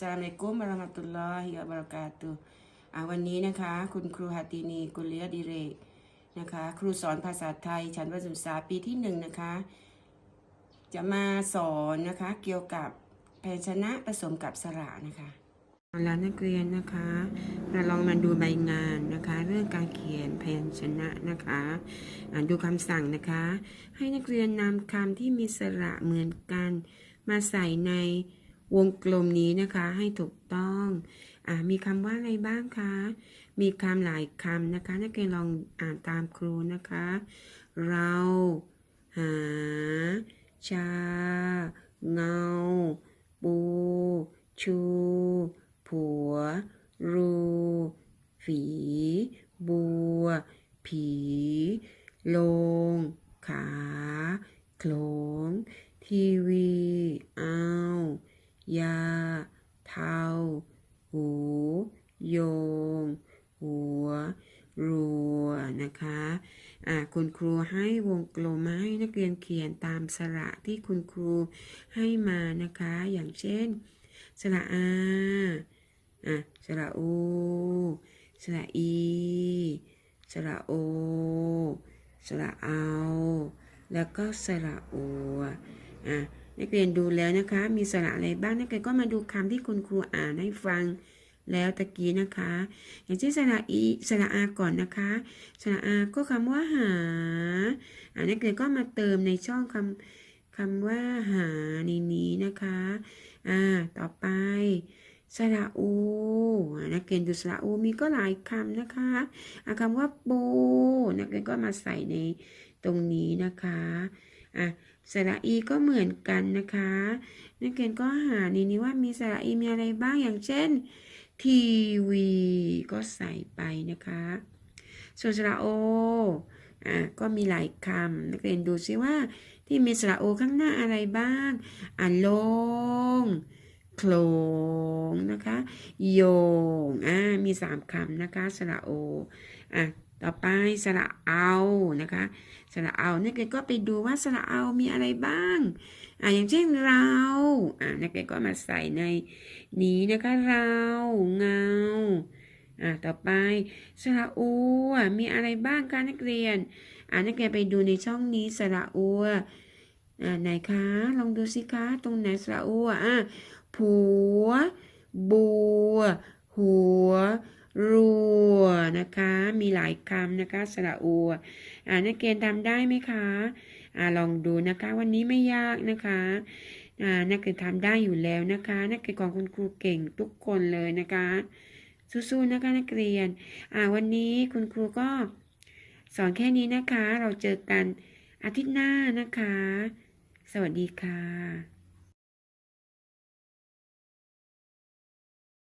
สลามอะลัยกุมบะเรมะตุลลอฮิวะบะเรากาตุฮ์อ่าวันนี้นะคะ คุณครูฮัตตีนีกุลเลียดิเรกนะคะ ครูสอนภาษาไทยชั้นประถมศึกษาปีที่หนึ่งนะคะ จะมาสอนนะคะเกี่ยวกับพยัญชนะผสมกับสระนะคะแล้วนักเรียนนะคะเราลองมาดูใบงานนะคะ เรื่องการเขียนพยัญชนะนะคะอ่าดูคำสั่งนะคะ ให้นักเรียนนำคำที่มีสระเหมือนกัน มาใส่ใน วงกลมนี้นะคะให้ถูกต้องอ่ามีคำว่าอะไรบ้างคะ มีคำหลายคำนะคะ นักเรียนลองอ่านตามครูนะคะ เรา หา ชา เงา ปู ชู ผัว รู ฝี บัว ผีโลง ขา โขลง ทีวี ยา เทา หู โยง หัว รัว นะคะ อ่า คุณครูให้วงกลมมาให้นักเรียนเขียนตามสระที่คุณครูให้มานะคะ อย่างเช่น สระอา อะ สระอูสระอี สระโอ สระเอา แล้วก็สระอัวอะ นักเรียนดูแล้วนะคะ มีสระอะไรบ้างนักเรียนก็มาดูคำที่คุณครูอ่านให้ฟังแล้วตะกี้นะคะ อย่างเช่นสระอีสระอาก่อนนะคะสระอาก็คำว่าหาอ่านักเรียนก็มาเติมในช่องคำคำว่าหาในนี้นะคะอ่าต่อไปสระอูนักเรียนดูสระอูมีก็หลายคำนะคะอ่าคำว่าปูนักเรียนก็มาใส่ในตรงนี้นะคะ อะสระอีก็เหมือนกันนะคะ นักเรียนก็หาในนี้ว่ามีสระอีมีอะไรบ้างอย่างเช่น ทีวี ก็ใส่ไปนะคะ ส่วนสระโออะก็มีหลายคำนักเรียนดูซิว่าที่มีสระโอข้างหน้าอะไรบ้างอะลง โคลงนะคะ โยงอ่ามีสามคำนะคะสระโออะต่อไปสระเอานะคะสระเอานักเรียนก็ไปดูว่าสระเอามีอะไรบ้างอะอย่างเช่นเราอะนักเรียนก็มาใส่ในนี้นะคะเราเงาอะต่อไปสระอูมีอะไรบ้างคะนักเรียนอะนักเรียนไปดูในช่องนี้สระอูอะอะไหนคะลองดูสิคะตรงไหนสระอูอะอะ ผัว บัว หัว รัวนะคะ มีหลายคำนะคะสระอูอะอ่านักเรียนทำได้ไหมคะอ่าลองดูนะคะ วันนี้ไม่ยากนะคะอ่านักเรียนทำได้อยู่แล้วนะคะ นักเรียนของคุณครูเก่งทุกคนเลยนะคะสู้ๆนะคะนักเรียนอ่าวันนี้คุณครูก็สอนแค่นี้นะคะ เราเจอกันอาทิตย์หน้านะคะ สวัสดีค่ะ